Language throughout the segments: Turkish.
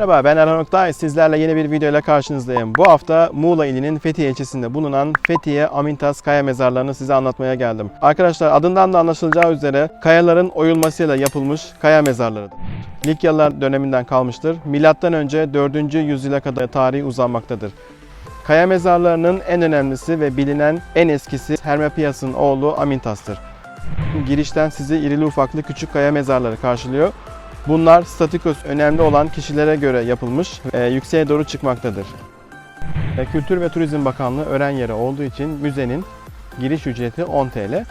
Merhaba ben Erhan Oktay. Sizlerle yeni bir video ile karşınızdayım. Bu hafta Muğla ilinin Fethiye ilçesinde bulunan Fethiye Amintas Kaya Mezarlarını size anlatmaya geldim. Arkadaşlar adından da anlaşılacağı üzere kayaların oyulmasıyla yapılmış kaya mezarlarıdır. Likyalılar döneminden kalmıştır. Milattan önce 4. yüzyıla kadar tarihi uzanmaktadır. Kaya mezarlarının en önemlisi ve bilinen en eskisi Hermepias'ın oğlu Amintas'tır. Girişten sizi irili ufaklı küçük kaya mezarları karşılıyor. Bunlar statikos önemli olan kişilere göre yapılmış, e, yükseğe doğru çıkmaktadır. Kültür ve Turizm Bakanlığı öğren yeri olduğu için müzenin giriş ücreti 10 TL.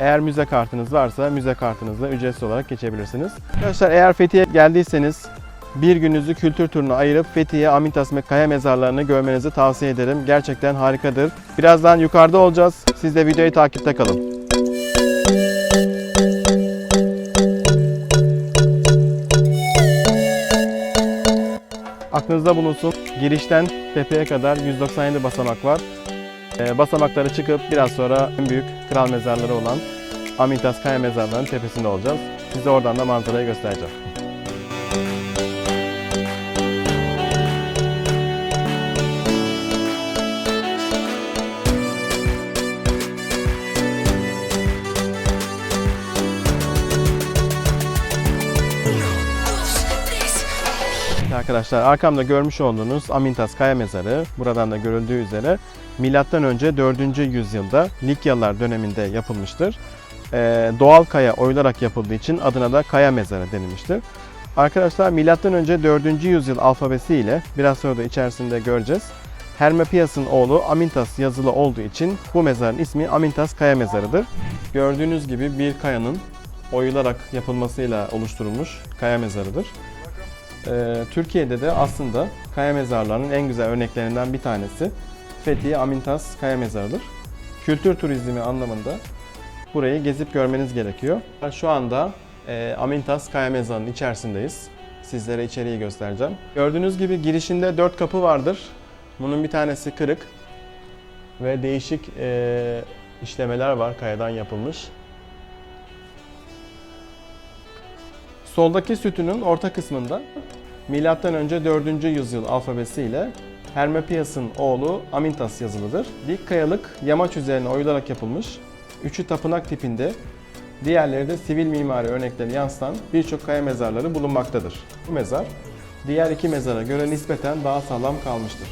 Eğer müze kartınız varsa müze kartınızla ücretsiz olarak geçebilirsiniz. Arkadaşlar eğer Fethiye geldiyseniz bir gününüzü kültür turuna ayırıp Fethiye Amintas ve Kaya mezarlarını görmenizi tavsiye ederim. Gerçekten harikadır. Birazdan yukarıda olacağız. Siz de videoyu takipte kalın. Aklınızda bulunsun. Girişten tepeye kadar 197 basamak var. Ee, basamakları çıkıp biraz sonra en büyük kral mezarları olan Amintas Kaya mezarlarının tepesinde olacağız. Size oradan da manzarayı göstereceğim. Arkadaşlar arkamda görmüş olduğunuz Amintas Kaya Mezarı buradan da görüldüğü üzere önce 4. yüzyılda Likyalılar döneminde yapılmıştır. Ee, doğal kaya oyularak yapıldığı için adına da kaya mezarı denilmiştir. Arkadaşlar önce 4. yüzyıl alfabesi ile biraz sonra da içerisinde göreceğiz. Hermepias'ın oğlu Amintas yazılı olduğu için bu mezarın ismi Amintas Kaya Mezarı'dır. Gördüğünüz gibi bir kayanın oyularak yapılmasıyla oluşturulmuş kaya mezarıdır. Ee, Türkiye'de de aslında kaya mezarlarının en güzel örneklerinden bir tanesi Fethiye Amintas Kaya Mezarı'dır. Kültür turizmi anlamında burayı gezip görmeniz gerekiyor. Şu anda e, Amintas Kaya Mezarı'nın içerisindeyiz. Sizlere içeriği göstereceğim. Gördüğünüz gibi girişinde dört kapı vardır. Bunun bir tanesi kırık ve değişik e, işlemeler var kayadan yapılmış. Soldaki sütunun orta kısmında önce 4. yüzyıl alfabesiyle Hermepias'ın oğlu Amintas yazılıdır. Dik kayalık yamaç üzerine oyularak yapılmış, üçü tapınak tipinde, diğerleri de sivil mimari örnekleri yansıtan birçok kaya mezarları bulunmaktadır. Bu mezar diğer iki mezara göre nispeten daha sağlam kalmıştır.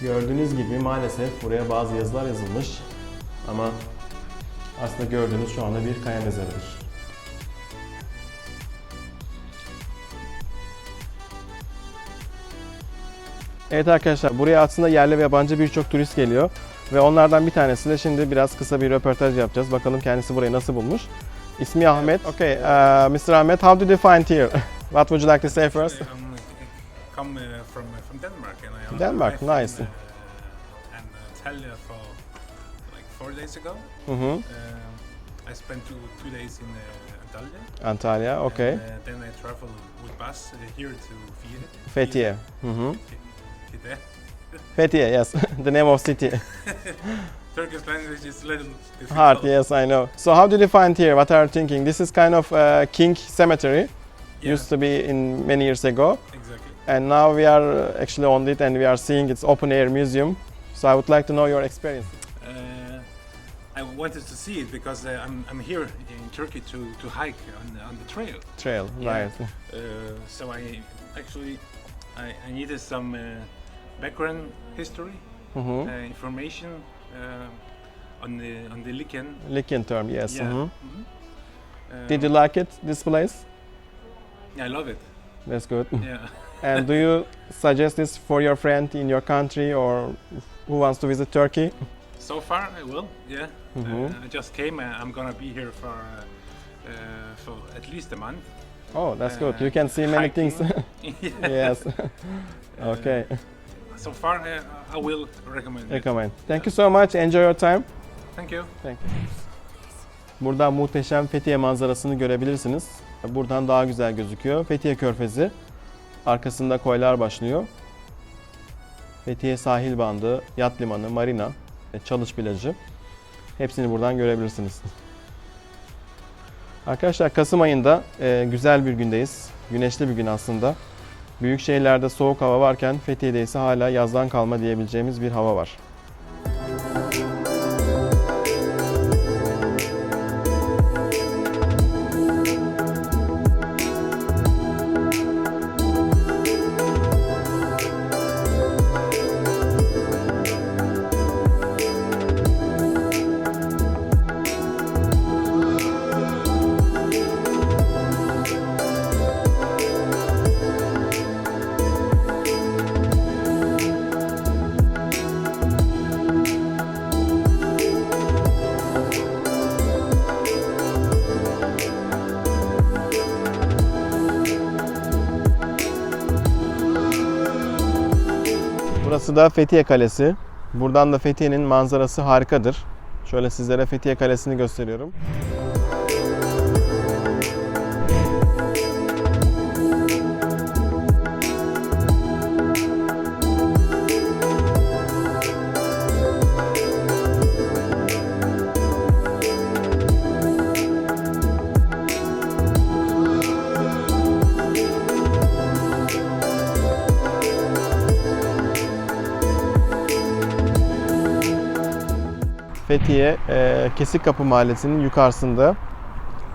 Gördüğünüz gibi maalesef buraya bazı yazılar yazılmış ama aslında gördüğünüz şu anda bir kaya mezarıdır. Evet arkadaşlar buraya aslında yerli ve yabancı birçok turist geliyor. Ve onlardan bir tanesi de şimdi biraz kısa bir röportaj yapacağız. Bakalım kendisi burayı nasıl bulmuş. İsmi Ahmet. Okay, uh, Mr. Ahmet, how did you find here? What would you like to say first? Uh, come uh, from uh, from Denmark and I Denmark, nice. In, uh, and Antalya for like four days ago. Hı hı. Um, I spent two two days in uh, Antalya. Antalya, okay. And, uh, then I travel with bus uh, here to Fethiye. Fethiye. Hı hı. Fethiye. Fethiye, yes. The name of city. Turkish language is a little difficult. Hard, yes, I know. So how did you find here? What are you thinking? This is kind of uh, King Cemetery. Yeah, Used to be in many years ago. exactly. And now we are uh, actually on it and we are seeing its open air museum. So I would like to know your experience. Uh, I wanted to see it because uh, I'm, I'm here in Turkey to, to hike on the, on the trail. Trail, Yeah. right. Uh, so I actually I, I needed some uh, background history Hı hı. uh, information uh, on the on the lichen. Lycan term, yes. Yeah. Hı hı. Mhm. Mm-hmm. Did you Um, like it, this place? I love it. That's good. Yeah. and do you suggest this for your friend in your country or who wants to visit Turkey? so far, I will. Yeah. Mhm. Uh, I just came. Uh, I'm gonna be here for uh, uh, for at least a month. Oh, that's good. You can see many things. Yeah. yes. Okay. So far, uh, I will recommend. Recommend. Thank you so much. Enjoy your time. Thank you. Thank you. Buradan muhteşem Fethiye manzarasını görebilirsiniz. Buradan daha güzel gözüküyor. Fethiye Körfezi. Arkasında koylar başlıyor. Fethiye sahil bandı, yat limanı, marina, çalış plajı. Hepsini buradan görebilirsiniz. Arkadaşlar Kasım ayında e, güzel bir gündeyiz. Güneşli bir gün aslında. Büyük şehirlerde soğuk hava varken Fethiye'de ise hala yazdan kalma diyebileceğimiz bir hava var. Burası da Fethiye Kalesi. Buradan da Fethiye'nin manzarası harikadır. Şöyle sizlere Fethiye Kalesi'ni gösteriyorum. Fethiye e, Kesikapı Mahallesi'nin yukarısında.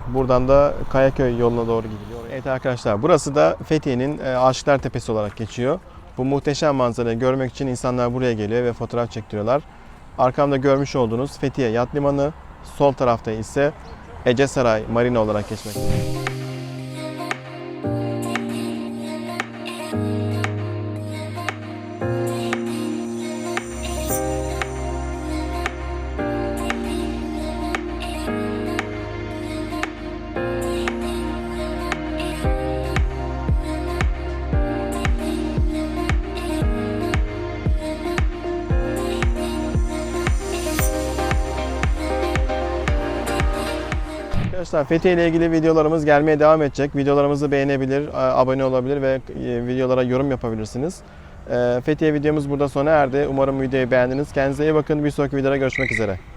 Buradan da Kayaköy yoluna doğru gidiliyor. Evet arkadaşlar burası da Fethiye'nin e, Aşıklar Tepesi olarak geçiyor. Bu muhteşem manzarayı görmek için insanlar buraya geliyor ve fotoğraf çektiriyorlar. Arkamda görmüş olduğunuz Fethiye Yat Limanı, sol tarafta ise Ece Saray Marina olarak geçmekte. Arkadaşlar Fethiye ile ilgili videolarımız gelmeye devam edecek. Videolarımızı beğenebilir, abone olabilir ve e, videolara yorum yapabilirsiniz. E, Fethiye videomuz burada sona erdi. Umarım videoyu beğendiniz. Kendinize iyi bakın. Bir sonraki videoda görüşmek üzere.